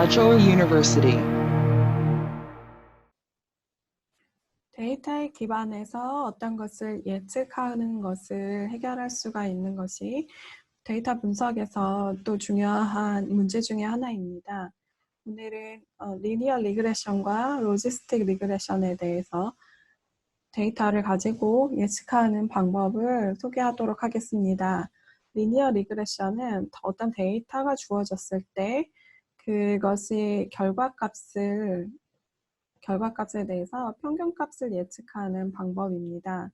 Achoa University. 데이터에 기반해서 어떤 것을 예측하는 것을 해결할 수가 있는 것이 데이터 분석에서 또 중요한 문제 중에 하나입니다. 오늘은 어, 리니어 리그레션과 로지스틱 리그레션에 대해서 데이터를 가지고 예측하는 방법을 소개하도록 하겠습니다. 리니어 리그레션은 어떤 데이터가 주어졌을 때 그것이 결과값을 결과값에 대해서 평균값을 예측하는 방법입니다.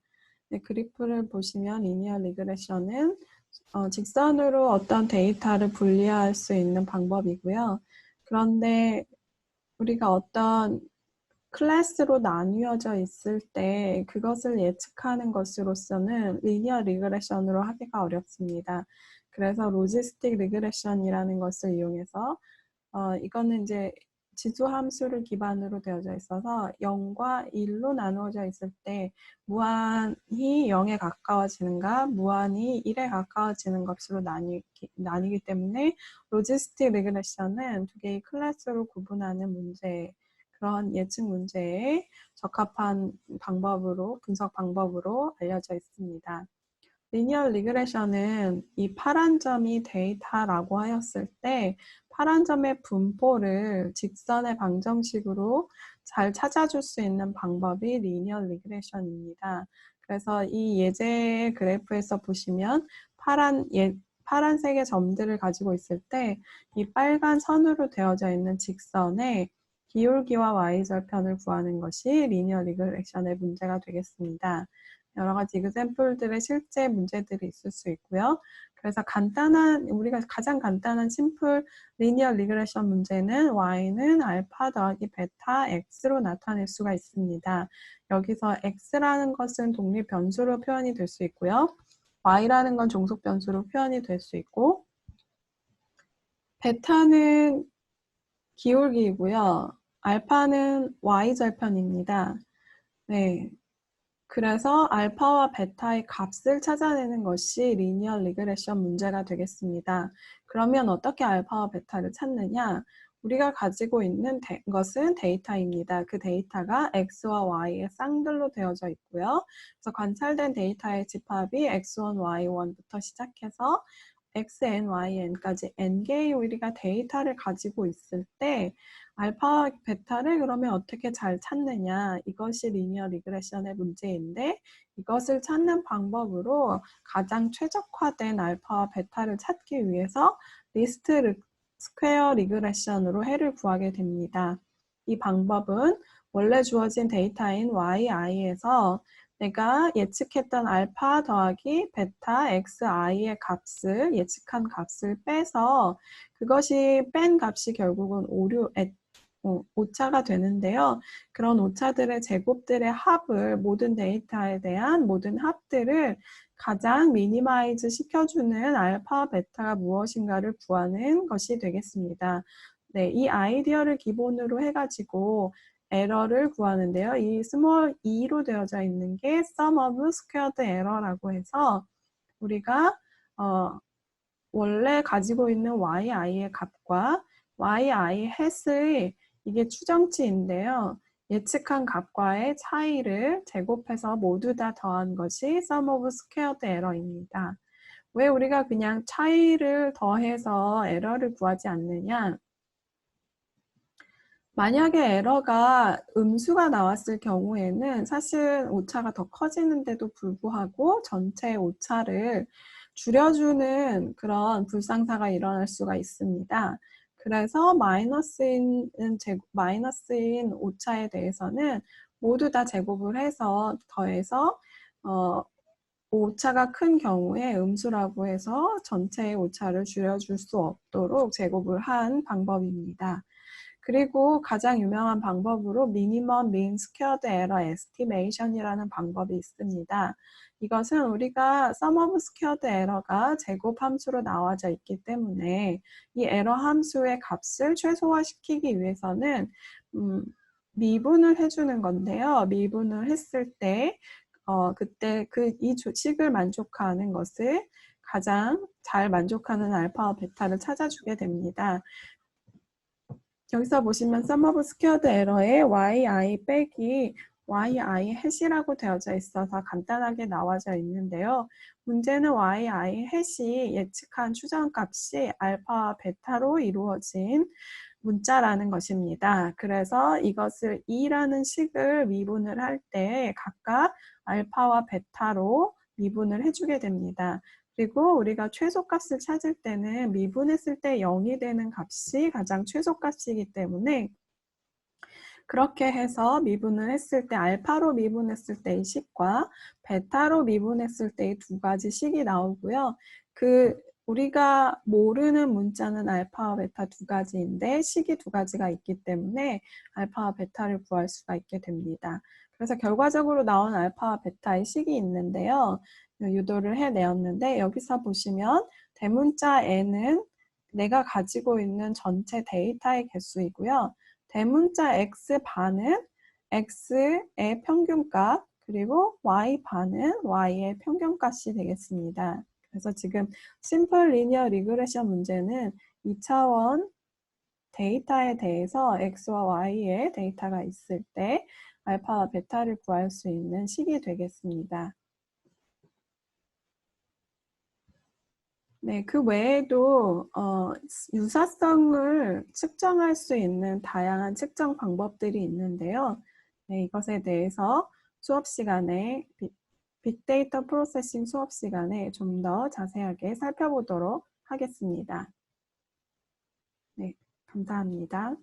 네, 그래프를 보시면 리니어 리그레션은 어, 직선으로 어떤 데이터를 분리할 수 있는 방법이고요. 그런데 우리가 어떤 클래스로 나뉘어져 있을 때 그것을 예측하는 것으로서는 리니어 리그레션으로 하기가 어렵습니다. 그래서 로지스틱 리그레션이라는 것을 이용해서 어, 이거는 이제 지수 함수를 기반으로 되어져 있어서 0과 1로 나누어져 있을 때 무한이 0에 가까워지는가 무한이 1에 가까워지는 것으로 나뉘기, 나뉘기 때문에 로지스틱 리그레션은 두 개의 클래스로 구분하는 문제 그런 예측 문제에 적합한 방법으로 분석 방법으로 알려져 있습니다. 리니어 리그레션은 이 파란 점이 데이터라고 하였을 때 파란 점의 분포를 직선의 방정식으로 잘 찾아줄 수 있는 방법이 리니어 리그레션입니다. 그래서 이 예제 그래프에서 보시면 파란 예, 파란색의 점들을 가지고 있을 때 이 빨간 선으로 되어져 있는 직선에 기울기와 y절편을 구하는 것이 리니어 리그레션의 문제가 되겠습니다. 여러 가지 example들의 실제 문제들이 있을 수 있고요. 그래서 간단한 우리가 가장 간단한 심플 리니어 리그레션 문제는 y는 알파 더하기 베타 x로 나타낼 수가 있습니다. 여기서 x라는 것은 독립 변수로 표현이 될 수 있고요. y라는 건 종속 변수로 표현이 될 수 있고 베타는 기울기이고요. 알파는 y절편입니다. 네. 그래서 알파와 베타의 값을 찾아내는 것이 리니어 리그레션 문제가 되겠습니다. 그러면 어떻게 알파와 베타를 찾느냐? 우리가 가지고 있는 데, 것은 데이터입니다. 그 데이터가 x와 y의 쌍들로 되어져 있고요. 그래서 관찰된 데이터의 집합이 x1, y1부터 시작해서 xn, yn까지 n개의 우리가 데이터를 가지고 있을 때 알파와 베타를 그러면 어떻게 잘 찾느냐 이것이 리니어 리그레션의 문제인데 이것을 찾는 방법으로 가장 최적화된 알파와 베타를 찾기 위해서 리스트 스퀘어 리그레션으로 해를 구하게 됩니다. 이 방법은 원래 주어진 데이터인 yi에서 내가 예측했던 알파 더하기 베타 xi의 값을 예측한 값을 빼서 그것이 뺀 값이 결국은 오류 어, 오차가 되는데요. 그런 오차들의 제곱들의 합을 모든 데이터에 대한 모든 합들을 가장 미니마이즈 시켜주는 알파, 베타가 무엇인가를 구하는 것이 되겠습니다. 네, 이 아이디어를 기본으로 해가지고 에러를 구하는데요. 이 스몰 e로 되어져 있는 게 sum of squared error라고 해서 우리가 어, 원래 가지고 있는 yi의 값과 yi 햇의 이게 추정치인데요. 예측한 값과의 차이를 제곱해서 모두 다 더한 것이 sum of squared error입니다. 왜 우리가 그냥 차이를 더해서 에러를 구하지 않느냐? 만약에 에러가 음수가 나왔을 경우에는 사실 오차가 더 커지는데도 불구하고 전체 오차를 줄여주는 그런 불상사가 일어날 수가 있습니다. 그래서 마이너스인 제곱, 마이너스인 오차에 대해서는 모두 다 제곱을 해서 더해서 어, 오차가 큰 경우에 음수라고 해서 전체의 오차를 줄여줄 수 없도록 제곱을 한 방법입니다. 그리고 가장 유명한 방법으로 미니멈 민 스퀘어드 에러 에스티메이션이라는 방법이 있습니다. 이것은 우리가 sum of squared error가 제곱 함수로 나와져 있기 때문에 이 에러 함수의 값을 최소화시키기 위해서는 음, 미분을 해주는 건데요. 미분을 했을 때 어, 그때 그이 식을 만족하는 것을 가장 잘 만족하는 알파와 베타를 찾아주게 됩니다. 여기서 보시면 sum of squared error에 yi 빼기 yi 해시라고 되어져 있어서 간단하게 나와져 있는데요. 문제는 yi 해시 예측한 추정값이 알파와 베타로 이루어진 문자라는 것입니다. 그래서 이것을 2라는 식을 미분을 할 때 각각 알파와 베타로 미분을 해주게 됩니다. 그리고 우리가 최소값을 찾을 때는 미분했을 때 0이 되는 값이 가장 최소값이기 때문에 그렇게 해서 미분을 했을 때 알파로 미분했을 때의 식과 베타로 미분했을 때의 두 가지 식이 나오고요. 그 우리가 모르는 문자는 알파와 베타 두 가지인데 식이 두 가지가 있기 때문에 알파와 베타를 구할 수가 있게 됩니다. 그래서 결과적으로 나온 알파와 베타의 식이 있는데요. 유도를 해내었는데 여기서 보시면 대문자 n은 내가 가지고 있는 전체 데이터의 개수이고요. 대문자 x반은 x의 평균값 그리고 y반은 y의 평균값이 되겠습니다. 그래서 지금 심플 리니어 리그레션 문제는 2차원 데이터에 대해서 x와 y의 데이터가 있을 때 알파와 베타를 구할 수 있는 식이 되겠습니다. 네, 그 외에도 어, 유사성을 측정할 수 있는 다양한 측정 방법들이 있는데요. 네, 이것에 대해서 수업 시간에 빅데이터 프로세싱 수업 시간에 좀 더 자세하게 살펴보도록 하겠습니다. 네, 감사합니다.